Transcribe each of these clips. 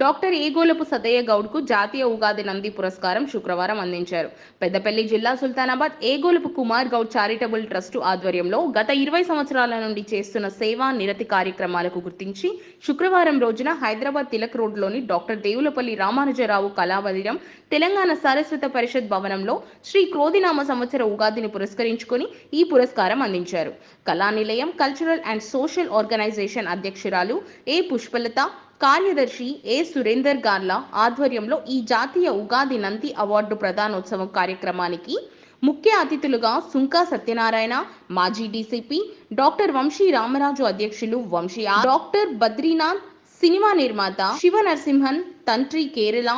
Doctor ఈగోలపు Sadayya గౌడ్కు జాతీయ ఉగాది నంది పురస్కారం శుక్రవారం అందించారు. పెద్దపల్లి జిల్లా సుల్తానాబాద్ ఏగోలపు కుమార్ గౌడ్ చారిటబుల్ ట్రస్ట్ ఆధ్వర్యంలో గత ఇరవై సంవత్సరాల నుండి చేస్తున్న సేవా నిరతి కార్యక్రమాలకు గుర్తించి శుక్రవారం రోజున హైదరాబాద్ తిలక్ రోడ్లోని డాక్టర్ దేవులపల్లి రామానుజరావు కళావదిరం తెలంగాణ సారస్వత పరిషత్ భవనంలో శ్రీ క్రోధినామ సంవత్సర ఉగాదిని పురస్కరించుకొని ఈ పురస్కారం అందించారు. Kalanilayam cultural and social organization అధ్యక్షురాలు ఏ పుష్పలత కార్యదర్శి ఏ సురేందర్ గార్లా ఆధ్వర్యంలో ఈ జాతీయ ఉగాది నంది అవార్డు ప్రదానోత్సవం కార్యక్రమానికి ముఖ్య అతిథులుగా సుంకా సత్యనారాయణ మాజీ డీసీపీ డాక్టర్ వంశీ రామరాజు అధ్యక్షులు వంశీ డాక్టర్ బద్రీనాథ్ సినిమా నిర్మాత Shiva Narasimhan తంత్రి Kerala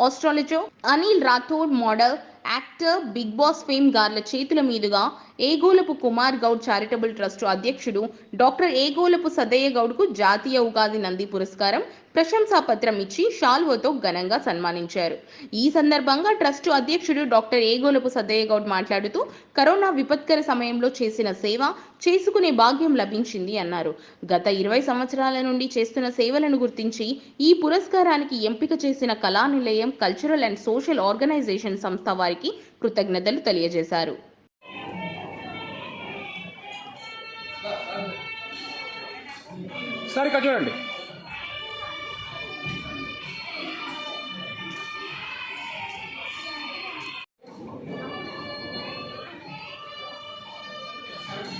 astrologer Anil Rathod model actor Bigg Boss fame గార్ల చేతుల మీదుగా ఏగోలపు కుమార్ గౌడ్ చారిటబుల్ ట్రస్ట్ అధ్యక్షుడు డాక్టర్ ఏగోలపు సదయ్య గౌడ్కు జాతీయ ఉగాది నంది పురస్కారం ప్రశంసా పత్రం ఇచ్చి షాల్వోతో ఘనంగా సన్మానించారు. ఈ సందర్భంగా ట్రస్టు అధ్యక్షుడు డాక్టర్ ఏగోలపు సదయ్య గౌడ్ మాట్లాడుతూ కరోనా విపత్కర సమయంలో చేసిన సేవ చేసుకునే భాగ్యం లభించింది అన్నారు. గత ఇరవై సంవత్సరాల నుండి చేస్తున్న సేవలను గుర్తించి ఈ పురస్కారానికి ఎంపిక చేసిన Kalanilayam cultural and social organization సంస్థ వారికి కృతజ్ఞతలు తెలియజేశారు. సరే చూడండి.